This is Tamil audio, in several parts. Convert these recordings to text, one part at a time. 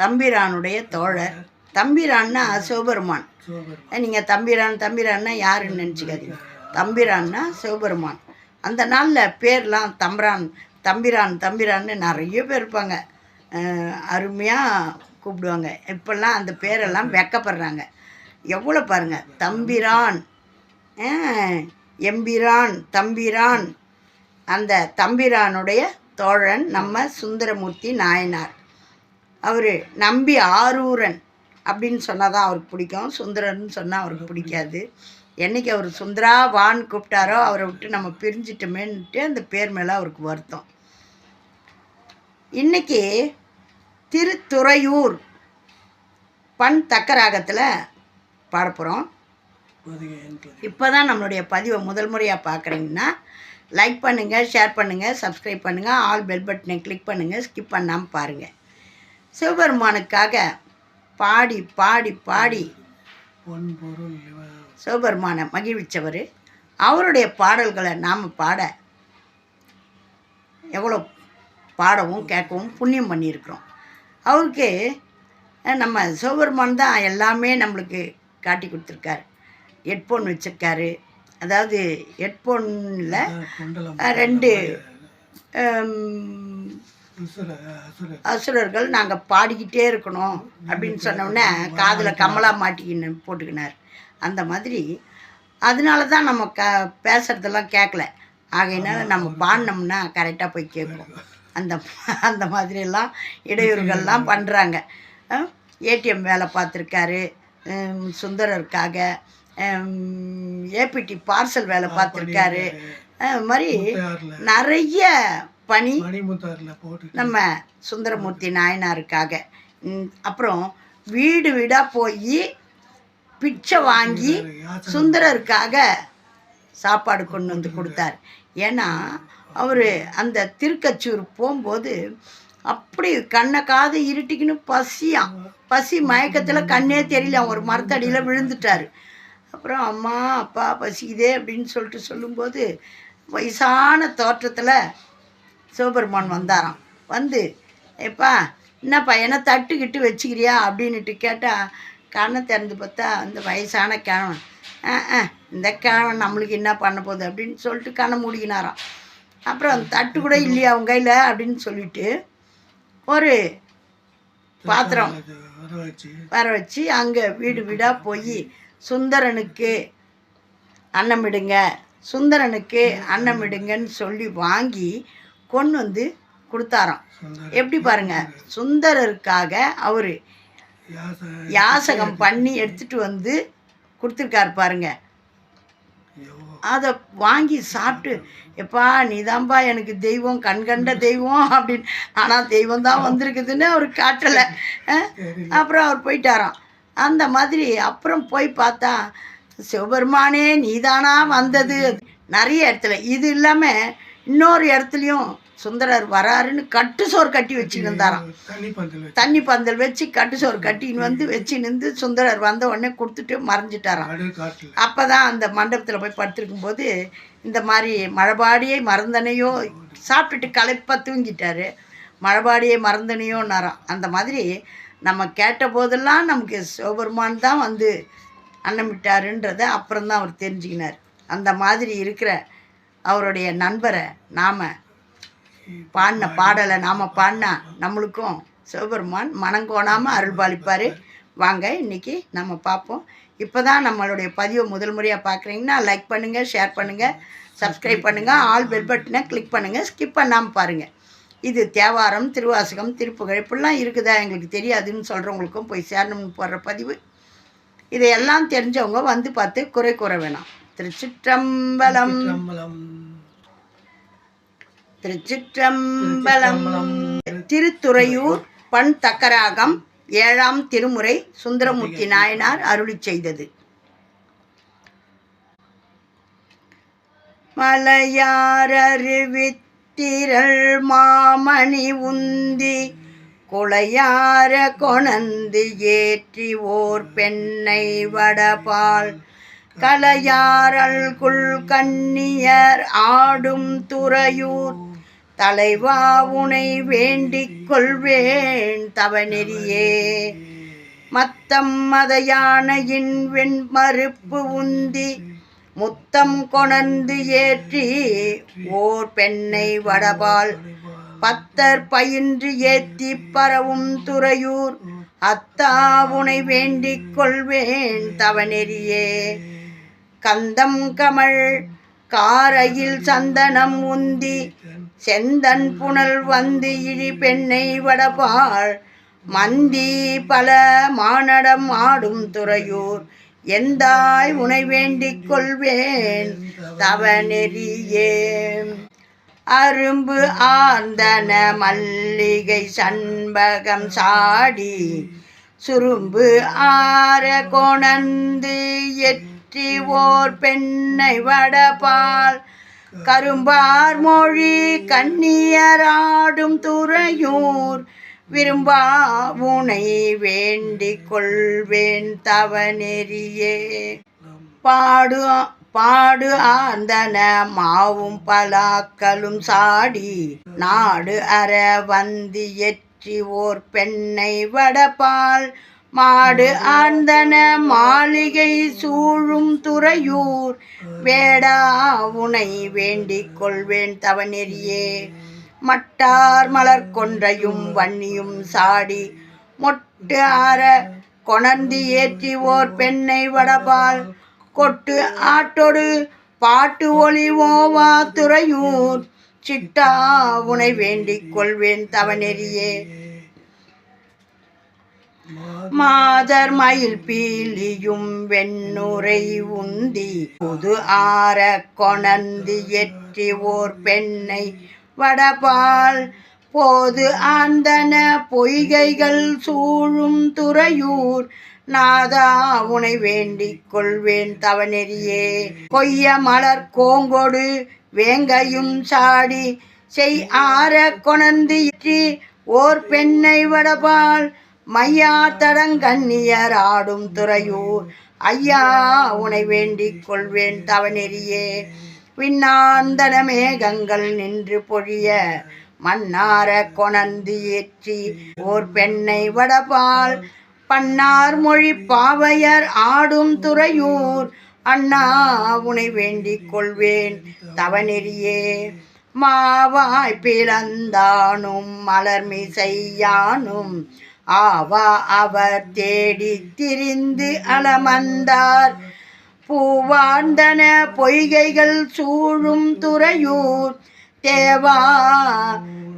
தம்பிரானுடைய தோழர். தம்பிரான்னா சிவபெருமான். நீங்கள் தம்பிரான் தம்பிரான்னா யாருன்னு நினச்சிக்காதீங்க. தம்பிரான்னா சிவபெருமான். அந்த நாளில் பேர்லாம் தம்பிரான் தம்பிரான் தம்பிரான்னு நிறைய பேர் இருப்பாங்க. அருமையாக கூப்பிடுவாங்க. இப்போல்லாம் அந்த பேரெல்லாம் வெக்கப்படுறாங்க. எவ்வளோ பாருங்கள் தம்பிரான். எம்பிரான் தம்பிரான். அந்த தம்பிரானுடைய தோழன் நம்ம சுந்தரமூர்த்தி நாயனார். அவர் நம்பி ஆரூரன் அப்படின்னு சொன்னால் தான் அவருக்கு பிடிக்கும். சுந்தரன்னு சொன்னால் அவருக்கு பிடிக்காது. என்னைக்கு அவர் சுந்தரா வான்னு கூப்பிட்டாரோ அவரை விட்டு நம்ம பிரிஞ்சிட்டோமேன்ட்டு அந்த பேர் மேலே அவருக்கு வருத்தம். இன்றைக்கி திருத்துறையூர் பண் தக்கராகத்தில் பாடப்போகிறோம் இப்போ தான் நம்மளுடைய பதிவை முதல் முறையாக பார்க்குறீங்கன்னா லைக் பண்ணுங்கள் ஷேர் பண்ணுங்கள் சப்ஸ்கிரைப் பண்ணுங்கள் ஆல் பெல் பட்டனை கிளிக் பண்ணுங்கள் ஸ்கிப் பண்ணாமல் பாருங்கள் சிவபெருமானுக்காக பாடி பாடி பாடி. சிவபெருமானை மகிழ்விச்சவர். அவருடைய பாடல்களை நாம் பாட எவ்வளோ பாடவும் கேட்கவும் புண்ணியம் பண்ணியிருக்கிறோம். அவருக்கு நம்ம சிவபெருமான் தான் எல்லாமே நம்மளுக்கு காட்டி கொடுத்துருக்காரு. ஹெட்ஃபோன் வச்சுருக்காரு. அதாவது ஹெட்ஃபோனில் ரெண்டு அசுரர்கள் நாங்கள் பாடிக்கிட்டே இருக்கணும் அப்படின்னு சொன்னோடனே காதில் கமலா மாட்டிக்கின்னு போட்டுக்கினார். அந்த மாதிரி அதனால தான் நம்ம க பேசுகிறதெல்லாம் கேட்கல ஆகையினால நம்ம பாடினோம்னா கரெக்டாக போய் கேட்கும் அந்த அந்த மாதிரியெல்லாம் இடையூறுகள்லாம் பண்ணுறாங்க ஏடிஎம் வேலை பார்த்துருக்காரு. சுந்தரருக்காக ஏபிடி பார்சல் வேலை பார்த்துருக்காரு. அது மாதிரி நிறைய போட்டு நம்ம சுந்தரமூர்த்தி நாயனாருக்காக. அப்புறம் வீடு வீடாக போய் பிச்சை வாங்கி சுந்தரருக்காக சாப்பாடு கொண்டு வந்து கொடுத்தார். ஏன்னா அவர் அந்த திருக்கச்சூர் போகும்போது அப்படி கண்ணை காது இருட்டிக்கின்னு பசியாம் பசி மயக்கத்தில் கண்ணே தெரியல. ஒரு மரத்தடியில் விழுந்துட்டார். அப்புறம் அம்மா அப்பா பசிக்குதே அப்படின்னு சொல்லிட்டு சொல்லும்போது வயசான தோற்றத்தில் சிவபெருமான் வந்தாராம். வந்து எப்பா என்னப்பா என்ன தட்டுக்கிட்டு வச்சுக்கிறியா? அப்படின்ட்டு கேட்டால் கண்ணை திறந்து பார்த்தா அந்த வயசான கிழவன் ஆ ஆ இந்த கிழவன் நம்மளுக்கு என்ன பண்ண போகுது? அப்படின்னு சொல்லிட்டு கண்ணை மூடிக்கினாராம். அப்புறம் தட்டு கூட இல்லையா அவங்க கையில்? அப்படின்னு சொல்லிட்டு ஒரு பாத்திரம் வர வச்சு வர வச்சு அங்கே வீடு வீடாக போய் சுந்தரனுக்கு அன்னமிடுங்க சுந்தரனுக்கு அன்னமிடுங்கன்னு சொல்லி வாங்கி கொண்டு வந்து கொடுத்தாராம். எப்படி பாருங்க? சுந்தரருக்காக அவர் யாச யாசகம் பண்ணி எடுத்துட்டு வந்து கொடுத்துருக்காரு பாருங்க. அதை வாங்கி சாப்பிட்டு எப்பா நீதான்பா எனக்கு தெய்வம் கண்கண்ட தெய்வம் அப்படின்னு. ஆனால் தெய்வம் தான் வந்திருக்குதுன்னு அவர் காட்டலை. அப்புறம் அவர் போயிட்டாராம். அந்த மாதிரி அப்புறம் போய் பார்த்தா சிவபெருமானே நீதானா வந்தது? நிறைய இடத்துல. இது இல்லாமல் இன்னொரு இடத்துலையும் சுந்தரர் வராருன்னு கட்டு சோறு கட்டி வச்சுன்னு இருந்தாராம். தண்ணி பந்தல் வச்சு. தண்ணி பந்தல் வச்சு கட்டு சோறு கட்டின்னு வந்து வச்சு நின்று சுந்தரர் வந்த உடனே கொடுத்துட்டு மறைஞ்சிட்டாராம். அப்போ தான் அந்த மண்டபத்தில் போய் படுத்திருக்கும் போது இந்த மாதிரி மழபாடியை மறந்தனையோ சாப்பிட்டுட்டு களைப்பா தூங்கிட்டாரு. மழபாடியை மறந்தனையோன்னாராம் அந்த மாதிரி நம்ம கேட்ட போதெல்லாம் நமக்கு சிவபெருமான் தான் வந்து அன்னமிட்டாருன்றத அப்புறம் தான் அவர் தெரிஞ்சுக்கினார். அந்த மாதிரி இருக்கிற அவருடைய நண்பரை நாம் பாடின பாடலை நாம் பாடினா நம்மளுக்கும் சிவபெருமான் மனங்கோணாமல் அருள் பாலிப்பார். வாங்க இன்னைக்கு நம்ம பார்ப்போம். இப்போ தான் நம்மளுடைய பதிவை முதல் முறையாக பார்க்குறீங்கன்னா லைக் பண்ணுங்கள் ஷேர் பண்ணுங்கள் சப்ஸ்கிரைப் பண்ணுங்கள் ஆல் பெல் பட்டனை கிளிக் பண்ணுங்கள் ஸ்கிப் பண்ணாமல் பாருங்கள் இது தேவாரம் திருவாசகம் திருப்புகழ் இப்படிலாம் இருக்குதா எங்களுக்கு தெரியாதுன்னு சொல்கிறவங்களுக்கும் போய் சேரணும்னு போடுற பதிவு. இதையெல்லாம் தெரிஞ்சவங்க வந்து பார்த்து குறை கூற வேணாம். திருச்சிற்றம்பலம். திருச்சிற்றம்பலம். திருத்துறையூர் பண் தக்கராகம் ஏழாம் திருமுறை சுந்தரமூர்த்தி நாயனார் அருளிச் செய்தது. மலையாரறிவித்திரள் மாமணி உந்தி குளையார கொணந்து ஏற்றி ஓர் பெண்ணை வடபால் கலையாரல்குள் கண்ணியர் ஆடும் துறையூர். தலைவா உனை வேண்டிக் கொள்வேன் தவநெறியே. மத்தம் மதையானையின் வெண்மறுப்பு உந்தி முத்தம் கொணர்ந்து ஏற்றி ஓர் பெண்ணை வடபால். பத்தர் பயின்று ஏத்தி பரவும் துறையூர். அத்தாவுனை வேண்டிக் கொள்வேன் தவநெறியே. கந்தம் கமழ் காரையில் சந்தனம் உந்தி செந்தன் புனல் வந்து இழி பெண்ணை வடபாள் மந்தி பல மானடம் ஆடும் துறையூர் எந்தாய் உனை வேண்டிக் கொள்வேன் தவ நெறியே அரும்பு ஆர்ந்தன மல்லிகை சண்பகம் சாடி சுரும்பு ஆர கொணந்து எற்றி ஓர் பெண்ணை வடபால். கரும்பார் மொழி கண்ணியராடும் துறையூர். விரும்பா உனை வேண்டிக் கொள்வேன் தவநெறியே. பாடு பாடு ஆந்தன மாவும் பலாக்களும் சாடி. நாடு அற வந்து எற்றி ஓர் பெண்ணை வடபால். மாடு ஆந்தன மாளிகை சூழும் துறையூர். வேடா உனை வேண்டிக் கொள்வேன் தவநெறியே. மட்டார் மலர் கொன்றையும் வன்னியும் சாடி மொட்டு ஆற கொணர்ந்து ஏற்றி ஓர் பெண்ணை வடபால். கொட்டு ஆட்டொடு பாட்டு ஒளி ஓவா துறையூர். சிட்டா உனை வேண்டிக் கொள்வேன் தவநெறியே. மாதர் மயில் பீலியும் வெண்ணுரை உந்தி புது ஆற கொணர்ந்து எற்றி ஓர் பெண்ணை வடபால். போது ஆந்தன பொய்கைகள் சூழும் துறையூர் நாதா உனை வேண்டிக் கொள்வேன் தவநெறியே. கொய்ய மலர் கோங்கொடு வேங்கையும் சாடி செய் ஆற கொணந்து இற்றி ஓர் பெண்ணை வடபால். மையா தடங்கண்ணியர் ஆடும் துறையூர். ஐயா உனை வேண்டிக் கொள்வேன் தவநெறியே. விண்ணாந்தன மேகங்கள் நின்று பொழிய மன்னார கொணந்து ஏற்றி ஓர் பெண்ணை வடபால். பன்னார் மொழி பாவையர் ஆடும் துறையூர். அண்ணா உனை வேண்டிக் கொள்வேன் தவநெறியே. மாவாய் பிளந்தானும் மலர்மிசையானும் ஆவா அவர் தேடி திரிந்து அலமந்தார். பூவார்ந்தன பொய்கைகள் சூழும் துறையூர். தேவா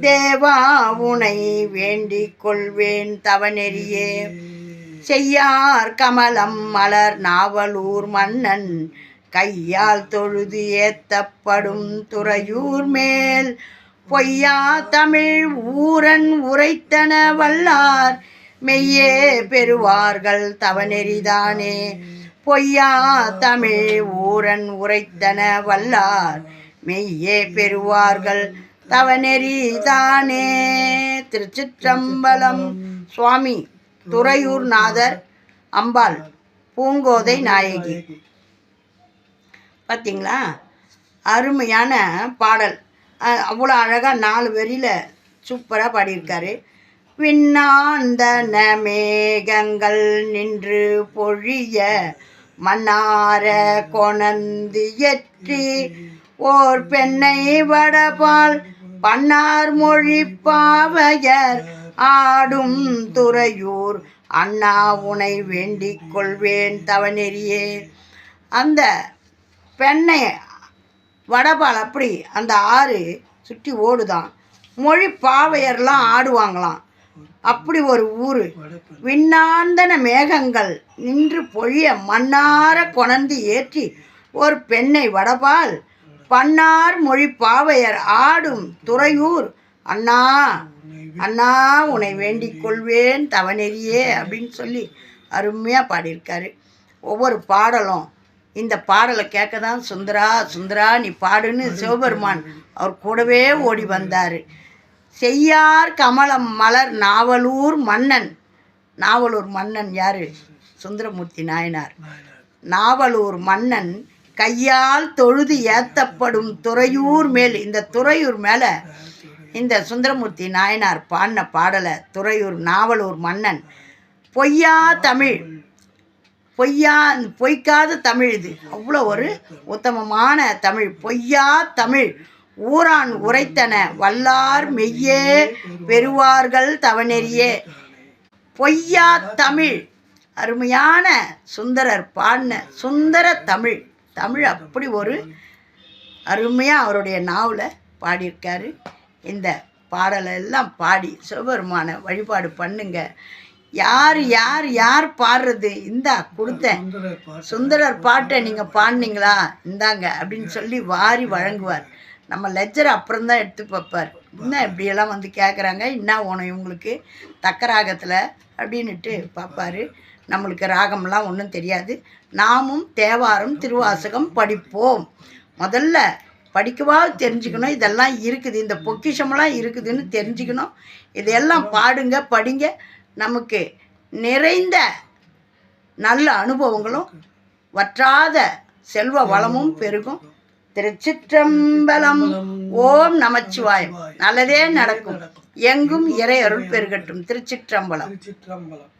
தேவா உனை வேண்டிக் கொள்வேன் தவநெறியே. செய்யார் கமலம் மலர் நாவலூர் மன்னன். கையால் தொழுது ஏத்தப்படும் துறையூர் மேல். பொய்யா தமிழ் ஊரன் உரைத்தன வல்லார். மெய்யே பெறுவார்கள் தவநெறிதானே. பொய்யா தமிழ் ஊரன் உரைத்தன வல்லார். மெய்யே பெறுவார்கள் தவநெறிதானே. திருச்சிற்றம்பலம் சுவாமி துறையூர் நாதர் அம்பாள் பூங்கோதை நாயகி. பார்த்தீங்களா அருமையான பாடல். அவ்வளோ அழகாக நாலு வரியில் சூப்பராக பாடியிருக்காரு. விண்ணாந்தன மேகங்கள் நின்று பொழிய மன்னார கொணந்து எற்றி ஓர் பெண்ணை வடபால் பன்னார் மொழி பாவையர் ஆடும் துறையூர் அண்ணா உனை வேண்டிக் கொள்வேன் தவநெறியே. அந்த பெண்ணை வடபால் அப்படி அந்த ஆறு சுற்றி ஓடுதான். மொழி பாவையர்லாம் ஆடுவாங்களாம். அப்படி ஒரு ஊர். விண்ணாந்தன மேகங்கள் நின்று பொழிய மன்னார கொணர்ந்து ஏற்றி ஒரு பெண்ணை வடபால் பன்னார் மொழி பாவையர் ஆடும் துறையூர். அண்ணா அண்ணா உன்னை வேண்டிக் கொள்வேன் தவநெறியே அப்படின்னு சொல்லி அருமையாக பாடியிருக்காரு. ஒவ்வொரு பாடலும் இந்த பாடலை கேட்க தான் சுந்தரா சுந்தரா நீ பாடுன்னு சிவபெருமான் அவர் கூடவே ஓடி வந்தார். செய்யார் கமலம் மலர் நாவலூர் மன்னன். நாவலூர் மன்னன் யார்? சுந்தரமூர்த்தி நாயனார் நாயனார். நாவலூர் மன்னன் கையால் தொழுது ஏத்தப்படும் துறையூர் மேல் இந்த துறையூர் மேலே இந்த சுந்தரமூர்த்தி நாயனார் பாடின பாடலை துறையூர் நாவலூர் மன்னன். பொய்யா தமிழ். பொய்யா பொய்க்காத தமிழ் இது. அவ்வளோ ஒரு உத்தமமான தமிழ். பொய்யா தமிழ். ஊரான் உரைத்தன வல்லார் மெய்யே பெறுவார்கள் தவநெறியே. பொய்யா தமிழ். அருமையான சுந்தரர் பாடின சுந்தர தமிழ். தமிழ் அப்படி ஒரு அருமையாக அவருடைய நாவில் பாடியிருக்காரு. இந்த பாடலை எல்லாம் பாடி சிவபெருமான வழிபாடு பண்ணுங்க. யார் யார் யார் பாடுறது? இந்தா கொடுத்தேன் சுந்தரர் பாட்டு. நீங்கள் பாடினீங்களா? இந்தாங்க அப்படின்னு சொல்லி வாரி வழங்குவார். நம்ம லெஜர் அப்புறம் தான் எடுத்து பார்ப்பார். என்ன இப்படியெல்லாம் வந்து கேட்குறாங்க என்ன உனம் இவங்களுக்கு? தக்க ராகத்தில் அப்படின்னுட்டு பார்ப்பாரு. நம்மளுக்கு ராகம்லாம் ஒன்றும் தெரியாது. நாமும் தேவாரம் திருவாசகம் படிப்போம். முதல்ல படிக்கவா தெரிஞ்சுக்கணும்? இதெல்லாம் இருக்குது. இந்த பொக்கிஷமெல்லாம் இருக்குதுன்னு தெரிஞ்சுக்கணும். இதையெல்லாம் பாடுங்க படிங்க. நமக்கு நிறைந்த நல்ல அனுபவங்களும் வற்றாத செல்வ வளமும் பெருகும். திருச்சிற்றம்பலம் ஓம் நமச்சிவாயம். நல்லதே நடக்கும். எங்கும் இறை அருள் பெருகட்டும். திருச்சிற்றம்பலம். திருச்சிற்றம்பலம்.